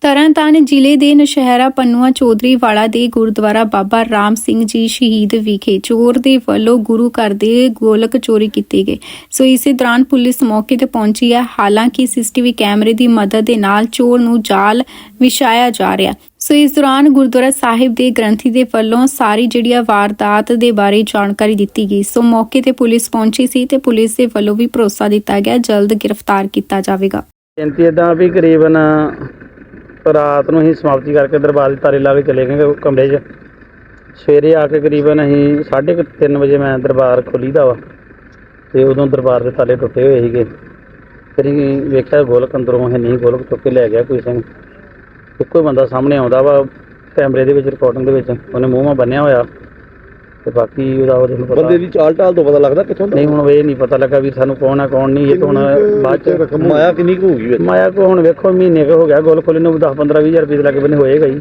ਤਰਨਤਾਰਨ ਜ਼ਿਲ੍ਹੇ ਦੇ ਨਸ਼ਹਿਰਾ ਪੰਨੂਆ ਚੌਧਰੀ ਵਾਲਾ ਦੇ ਗੁਰਦੁਆਰਾ ਬਾਬਾ ਰਾਮ ਸਿੰਘ ਜੀ ਸ਼ਹੀਦ ਵਿਖੇ ਚੋਰ ਦੇ ਵੱਲੋਂ ਗੁਰੂ ਘਰ ਦੇ ਗੋਲਕ ਚੋਰੀ ਕੀਤੀ ਗਈ ਸੋ ਇਸੇ ਦੌਰਾਨ ਪੁਲਿਸ ਮੌਕੇ ਤੇ ਪਹੁੰਚੀ ਹੈ। ਹਾਲਾਂਕਿ ਸੀਸੀਟੀਵੀ ਕੈਮਰੇ ਦੀ ਮਦਦ ਦੇ ਨਾਲ ਚੋਰ ਨੂੰ ਜਾਲ ਵਿਛਾਇਆ ਜਾ ਰਿਹਾ। ਸੋ ਇਸ ਦੌਰਾਨ ਗੁਰਦੁਆਰਾ ਸਾਹਿਬ ਦੇ ਗ੍ਰੰਥੀ ਦੇ ਵੱਲੋਂ ਸਾਰੀ ਜਿਹੜੀ ਆ ਵਾਰਦਾਤ ਦੇ ਬਾਰੇ ਜਾਣਕਾਰੀ ਦਿੱਤੀ ਗਈ। ਸੋ ਮੌਕੇ ਤੇ ਪੁਲਿਸ ਪਹੁੰਚੀ ਸੀ ਤੇ ਪੁਲਿਸ ਦੇ ਵੱਲੋਂ ਵੀ ਭਰੋਸਾ ਦਿੱਤਾ ਗਿਆ। ਜਲਦ ਗ੍ਰਿਫਤਾਰ ਕੀਤਾ ਜਾਵੇਗਾ। ਬੇਨਤੀ ਇਦਾਂ ਵੀ ਕਰੀਬਨ ਰਾਤ ਨੂੰ ਅਸੀਂ ਸਮਾਪਤੀ ਕਰਕੇ ਦਰਬਾਰ ਦੇ ਤਾਰੇ ਲਾ ਕੇ ਚਲੇ ਗਏ ਕਮਰੇ 'ਚ। ਸਵੇਰੇ ਆ ਕੇ ਕਰੀਬਨ ਅਸੀਂ 3:30 ਵਜੇ ਮੈਂ ਦਰਬਾਰ ਖੋਲੀਦਾ ਵਾ ਤੇ ਉਦੋਂ ਦਰਬਾਰ ਦੇ ਤਾਲੇ ਟੁੱਟੇ ਹੋਏ ਸੀਗੇ। ਫਿਰ ਅਸੀਂ ਵੇਖਿਆ ਗੋਲਕ ਅੰਦਰੋਂ ਹੈ ਨਹੀਂ, ਗੋਲਕ ਚੁੱਕ ਕੇ ਲੈ ਗਿਆ ਕੋਈ ਸਿੰਘ। ਇੱਕੋ ਹੀ ਬੰਦਾ ਸਾਹਮਣੇ ਆਉਂਦਾ ਵਾ ਕੈਮਰੇ ਦੇ ਵਿੱਚ ਰਿਕਾਰਡਿੰਗ ਦੇ ਵਿੱਚ। ਉਹਨੇ ਮੂੰਹ ਮਾ ਬੰਨਿਆ ਹੋਇਆ। ਤੇ ਬਾਕੀ ਉਹਦਾ ਉਹਦੇ ਨੂੰ ਪਤਾ ਬੰਦੇ ਦੀ ਚਾਲ ਢਾਲ ਤੋਂ ਪਤਾ ਲੱਗਦਾ ਕਿੱਥੋਂ ਦਾ? ਨਹੀਂ ਹੁਣ ਇਹ ਨਹੀਂ ਪਤਾ ਲੱਗਾ ਵੀ ਸਾਨੂੰ ਕੌਣ ਆ ਕੌਣ ਨਹੀਂ ਇਹ ਤਾਂ ਹੁਣ ਬਾਅਦ ਚ ਮਾਇਆ ਕਿੰਨੀ ਕੁ ਹੋਊਗੀ ਵਿੱਚ? ਮਾਇਆ ਕੋ ਹੁਣ ਵੇਖੋ ਮਹੀਨੇ ਕੁ ਹੋ ਗਿਆ ਗੋਲ ਖੋਲੇ ਨੂੰ 10 15 20000 ਰੁਪਏ ਦੇ ਲੱਗੇ ਬੰਨੇ ਹੋਏਗਾ ਹੀ।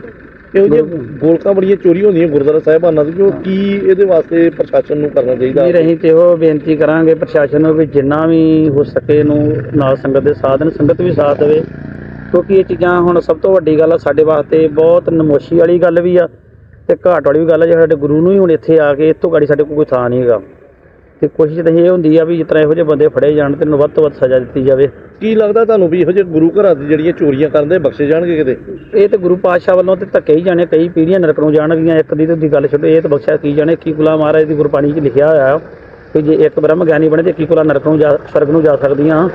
ਇਹੋ ਜਿਹੇ ਗੋਲਕਾਂ ਬੜੀਆਂ ਚੋਰੀ ਹੁੰਦੀਆਂ ਗੁਰਦੁਆਰਾ ਸਾਹਿਬਾਨਾਂ ਦੀ ਜੋ ਕੀ ਇਹਦੇ ਵਾਸਤੇ ਪ੍ਰਸ਼ਾਸਨ ਨੂੰ ਕਰਨਾ ਚਾਹੀਦਾ? ਵੀਰ ਅਸੀਂ ਤੇ ਉਹ ਬੇਨਤੀ ਕਰਾਂਗੇ ਪ੍ਰਸ਼ਾਸਨ ਨੂੰ ਵੀ ਜਿੰਨਾ ਵੀ ਹੋ ਸਕੇ ਇਹਨੂੰ ਨਾਲ ਸੰਗਤ ਦੇ ਦੇਣ ਸੰਗਤ ਵੀ ਸਾਥ ਦੇਵੇ। ਕਿਉਂਕਿ ਇਹ ਚੀਜ਼ਾਂ ਹੁਣ ਸਭ ਤੋਂ ਵੱਡੀ ਗੱਲ ਆ ਸਾਡੇ ਵਾਸਤੇ ਬਹੁਤ ਨਮੋਸ਼ੀ ਵਾਲੀ ਗੱਲ ਵੀ ਆ। ਤੇ ਘਾਟ ਵਾਲੀ ਵੀ ਗੱਲ ਆ ਜੇ ਸਾਡੇ ਗੁਰੂ ਨੂੰ ਹੀ ਹੁਣ ਇੱਥੇ ਆ ਕੇ ਇੱਥੋਂ ਗਾੜੀ ਸਾਡੇ ਕੋਲ ਕੋਈ ਥਾਂ ਨਹੀਂ ਹੈਗਾ। ਤੇ ਕੋਸ਼ਿਸ਼ ਤਾਂ ਇਹ ਹੁੰਦੀ ਆ ਵੀ ਜਿਸ ਤਰ੍ਹਾਂ ਇਹੋ ਜਿਹੇ ਬੰਦੇ ਫੜੇ ਜਾਣ ਤੇ ਇਹਨੂੰ ਵੱਧ ਤੋਂ ਵੱਧ ਸਜ਼ਾ ਦਿੱਤੀ ਜਾਵੇ। ਕੀ ਲੱਗਦਾ ਤੁਹਾਨੂੰ ਵੀ ਇਹੋ ਜਿਹੇ ਗੁਰੂ ਘਰਾਂ ਦੀ ਜਿਹੜੀਆਂ ਚੋਰੀਆਂ ਕਰਦੇ ਬਖਸ਼ੇ ਜਾਣਗੇ ਕਿਤੇ? ਇਹ ਤੇ ਗੁਰੂ ਪਾਤਸ਼ਾਹ ਵੱਲੋਂ ਤੇ ਧੱਕੇ ਹੀ ਜਾਣੇ ਕਈ ਪੀੜ੍ਹੀਆਂ ਨਰਕ ਨੂੰ ਜਾਣਗੀਆਂ ਇੱਕ ਦੀ ਤੇ ਦੀ ਗੱਲ ਛੱਡੋ ਇਹ ਤਾਂ ਬਖਸ਼ਿਆ ਕੀ ਜਾਣੇ ਕੀ ਕੁਲਾ ਮਹਾਰਾਜ ਦੀ ਗੁਰਬਾਣੀ 'ਚ ਲਿਖਿਆ ਹੋਇਆ ਕਿ ਜੇ ਇੱਕ ਬ੍ਰਹਮ ਗਿਆਨੀ ਬਣੇ ਤੇ ਕੀ ਕੁਲਾ ਨਰਕ ਨੂੰ ਜਾ ਸਰਗ ਨੂੰ ਜਾ ਸਕਦੀਆਂ।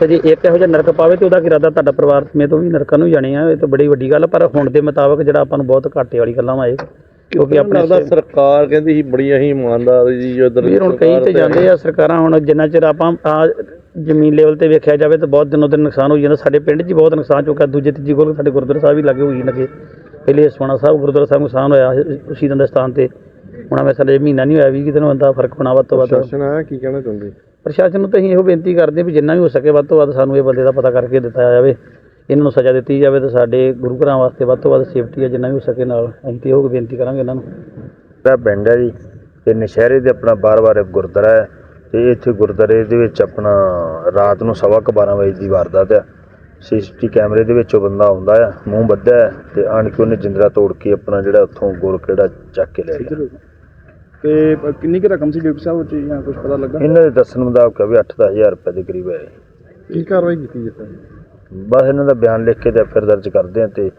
ਤੇ ਜੇ ਇੱਕ ਇਹੋ ਜਿਹਾ ਨਰਕ ਪਾਵੇ ਤੇ ਉਹਦਾ ਕੀ ਇਰਾਦਾ ਤੁਹਾਡਾ ਪਰਿਵਾਰ ਸਮੇਤ ਉਹ ਵੀ ਨਰਕਾਂ ਨੂੰ ਹੀ ਜਾਣੇ ਆ ਇਹ ਤਾਂ ਬੜੀ ਵੱਡੀ ਗੱਲ ਪਰ ਹੁਣ ਦੇ ਮੁਤਾਬਕ ਜਿਹੜਾ ਆਪਾਂ ਨੂੰ ਬਹੁਤ ਘਾਟੇ ਵਾਲੀ ਗੱਲਾਂ ਇਹ। ਕਿਉਂਕਿ ਆਪਣੇ ਲੱਗਦਾ ਸਰਕਾਰ ਕਹਿੰਦੀ ਸੀ ਬੜੀ ਅਸੀਂ ਇਮਾਨਦਾਰ ਜੀ ਜਦੋਂ ਵੀਰ ਹੁਣ ਕਈ ਤੇ ਜਾਂਦੇ ਆ ਸਰਕਾਰਾਂ ਹੁਣ ਜਿੰਨਾ ਚਿਰ ਆਪਾਂ ਆ ਜ਼ਮੀਨ ਲੈਵਲ ਤੇ ਵੇਖਿਆ ਜਾਵੇ ਤਾਂ ਬਹੁਤ ਦਿਨੋਂ ਦਿਨ ਨੁਕਸਾਨ ਹੋਈ ਜਾਂਦਾ। ਸਾਡੇ ਪਿੰਡ 'ਚ ਹੀ ਬਹੁਤ ਨੁਕਸਾਨ ਚੁੱਕਾ ਦੂਜੇ ਤੀਜੀ ਕੋਲ ਸਾਡੇ ਗੁਰਦੁਆਰਾ ਸਾਹਿਬ ਵੀ ਲੱਗੇ ਹੋਈ ਨਗੇ ਪਹਿਲੇ ਸੋਣਾ ਸਾਹਿਬ ਗੁਰਦੁਆਰਾ ਸਾਹਿਬ ਨੁਕਸਾਨ ਹੋਇਆ ਸ਼ਹੀਦਾਂ ਦੇ ਸਥਾਨ ਤੇ। ਹੁਣ ਮੈਂ ਸਾਡੇ ਮਹੀਨਾ ਨਹੀਂ ਹੋਇਆ ਵੀ ਕਿਤੇ ਨੂੰ ਬੰਦਾ ਫ਼ਰਕ ਪਣਾ ਵੱਧ ਤੋਂ ਵੱਧ। ਆਇਆ ਕੀ ਕਹਿਣਾ ਚਾਹੁੰਦੇ? ਪ੍ਰਸ਼ਾਸਨ ਨੂੰ ਤਾਂ ਅਸੀਂ ਇਹੋ ਬੇਨਤੀ ਕਰਦੇ ਹਾਂ ਵੀ ਜਿੰਨਾ ਵੀ ਹੋ ਸਕੇ ਵੱਧ ਤੋਂ ਵੱਧ ਸਾਨੂੰ ਇਹ ਬੰਦੇ ਦਾ ਪਤਾ ਕਰਕੇ ਦਿੱਤਾ ਜਾਵੇ। ਇਹਨਾਂ ਨੂੰ ਸਜ਼ਾ ਦਿੱਤੀ ਜਾਵੇ ਤੇ ਸਾਡੇ ਗੁਰੂ ਘਰਾਂ ਵਾਸਤੇ ਵੱਧ ਤੋਂ ਵੱਧ ਸੇਫਟੀ ਹੈ ਜਿੰਨਾ ਵੀ ਹੋ ਸਕੇ ਨਾਲ। ਅਸੀਂ ਤੇ ਇਹੋ ਬੇਨਤੀ ਕਰਾਂਗੇ ਇਹਨਾਂ ਨੂੰ। ਦਾ ਪਿੰਡ ਹੈ ਜੀ ਤੇ ਨਸ਼ਹਿਰੇ ਦੇ ਆਪਣਾ ਬਾਰ-ਬਾਰ ਗੁਰਦੁਆਰਾ ਹੈ ਤੇ ਇੱਥੇ ਗੁਰਦੁਆਰੇ ਦੇ ਵਿੱਚ ਆਪਣਾ ਰਾਤ ਨੂੰ ਸਵਾ ਕੁ 12 ਵਜੇ ਦੀ ਵਾਰਦਾਤ ਹੈ ਸੀਸੀਟੀ ਕੈਮਰੇ ਦੇ ਵਿੱਚ ਉਹ ਬੰਦਾ ਆਉਂਦਾ ਹੈ ਮੂੰਹ ਬੱਧਾ ਹੈ ਤੇ ਆਣ ਕੇ ਉਹਨੇ ਜਿੰਦਰਾ ਤੋੜ ਕੇ ਆਪਣਾ ਜਿਹੜਾ ਉੱਥੋਂ ਗੋਲ ਕਿਹੜਾ ਚੱਕ ਕੇ ਲੈ ਗਿਆ। ਤੇ ਕਿੰਨੀ ਕੁ ਰਕਮ ਸੀ ਡਿਪਟੀ ਸਾਹਿਬ ਚ ਜਾਂ ਕੁਝ ਪਤਾ ਲੱਗਾ? ਇਹਨਾਂ ਦੇ ਦੱਸਣ ਮੁਤਾਬਕ ਵੀ 8-10000 ਰੁਪਏ ਦੇ ਕਰੀਬ ਹੈ ਕੀ ਕਾਰਵਾਈ ਕੀਤੀ ਜਿੱਥੇ ਬਸ ਇਹਨਾਂ ਦਾ ਬਿਆਨ ਲਿਖ ਕੇ ਤੇ ਫਿਰ ਦਰਜ ਕਰਦੇ ਆ ਤੇ